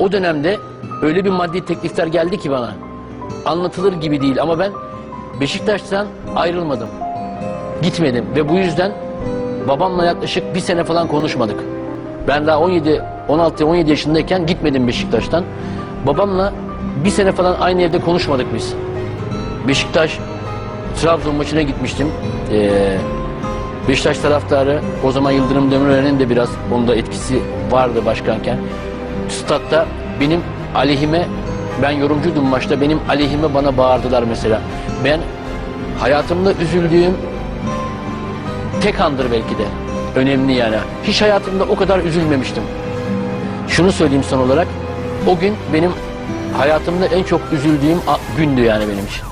o dönemde öyle bir maddi teklifler geldi ki bana. Anlatılır gibi değil ama ben Beşiktaş'tan ayrılmadım. Gitmedim ve bu yüzden babamla yaklaşık bir sene falan konuşmadık. Ben daha 17, 16-17 yaşındayken gitmedim Beşiktaş'tan. Babamla bir sene falan aynı evde konuşmadık biz. Beşiktaş Trabzon maçına gitmiştim. Ee, Beşiktaş taraftarı o zaman Yıldırım Demirören'in de biraz onda etkisi vardı başkanken. Statta benim aleyhime ben yorumcuydum maçta benim aleyhime bana bağırdılar mesela. Ben hayatımda üzüldüğüm tek andır belki de. Önemli yani. Hiç hayatımda o kadar üzülmemiştim. Şunu söyleyeyim son olarak. O gün benim hayatımda en çok üzüldüğüm gündü yani benim için.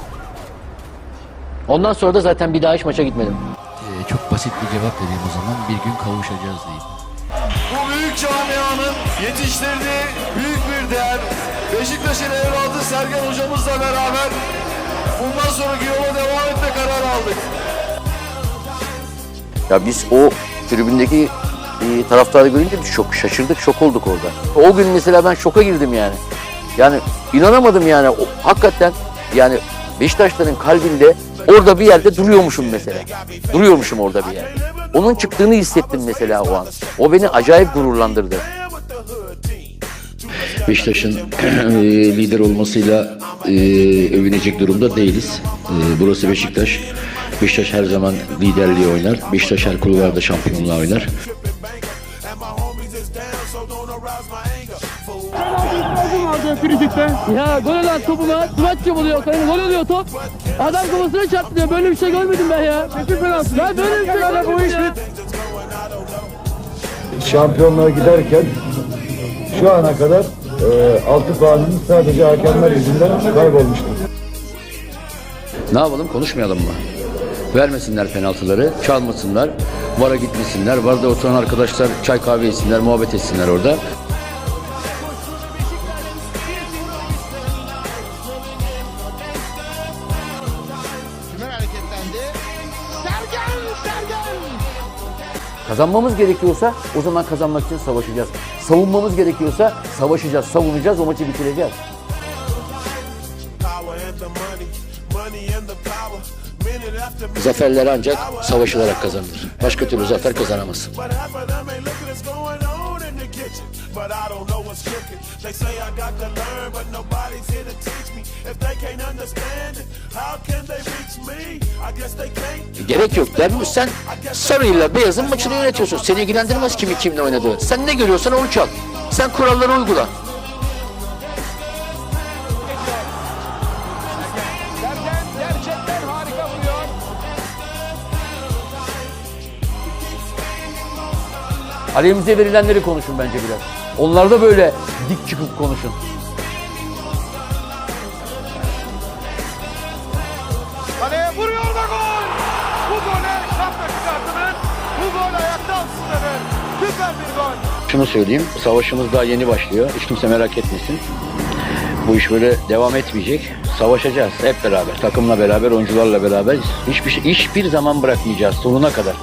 Ondan sonra da zaten bir daha hiç maça gitmedim. Ee, çok basit bir cevap vereyim o zaman. Bir gün kavuşacağız diyeyim. Bu büyük camianın yetiştirdiği büyük bir değer. Beşiktaş'ın evladı Sergen hocamızla beraber bundan sonraki yola devam etme kararı aldık. Ya biz o tribündeki e, taraftarı görünce çok şaşırdık, şok olduk orada. O gün mesela ben şoka girdim yani. Yani inanamadım yani. O, hakikaten yani Beşiktaşların kalbinde orada bir yerde duruyormuşum mesela. Duruyormuşum orada bir yerde. Onun çıktığını hissettim mesela o an. O beni acayip gururlandırdı. Beşiktaş'ın e, lider olmasıyla e, övünecek durumda değiliz. E, burası Beşiktaş. Beşiktaş her zaman liderliği oynar. Beşiktaş her kulvarda şampiyonluğa oynar. Ya gol olan topuma Duvatçı buluyor. Yani gol oluyor top. Adam kafasına çarptırıyor. Böyle bir şey görmedim ben ya. Kesin penaltı. Ya böyle bir şey görmedim ya. şampiyonluğa giderken şu ana kadar e, 6 puanımız sadece hakemler yüzünden kaybolmuştur. Ne yapalım konuşmayalım mı? Vermesinler penaltıları, çalmasınlar, VAR'a gitmesinler. VAR'da oturan arkadaşlar çay kahve içsinler, muhabbet etsinler orada. Kazanmamız gerekiyorsa o zaman kazanmak için savaşacağız. Savunmamız gerekiyorsa savaşacağız, savunacağız, o maçı bitireceğiz. Zaferler ancak savaşılarak kazanılır. Başka türlü zafer kazanamazsın. But I don't know what's cooking. They say I got to learn, but nobody's here to teach me. If they can't understand it, how can they reach me? I guess they can't. Gerek yok. Dermiş sen sarıyla beyazın maçını yönetiyorsun. Seni ilgilendirmez kimi kimle oynadığı. Sen ne görüyorsan onu çal. Sen kuralları uygula. Aleyhimize verilenleri konuşun bence biraz. Onlar da böyle dik çıkıp konuşun. Kaleye vuruyor da gol. Bu gole şapka çıkartılır. Bu gol ayakta alkışlanır. Süper bir gol. Şunu söyleyeyim. Savaşımız daha yeni başlıyor. Hiç kimse merak etmesin. Bu iş böyle devam etmeyecek. Savaşacağız hep beraber. Takımla beraber, oyuncularla beraber. Hiçbir şey, hiçbir zaman bırakmayacağız sonuna kadar.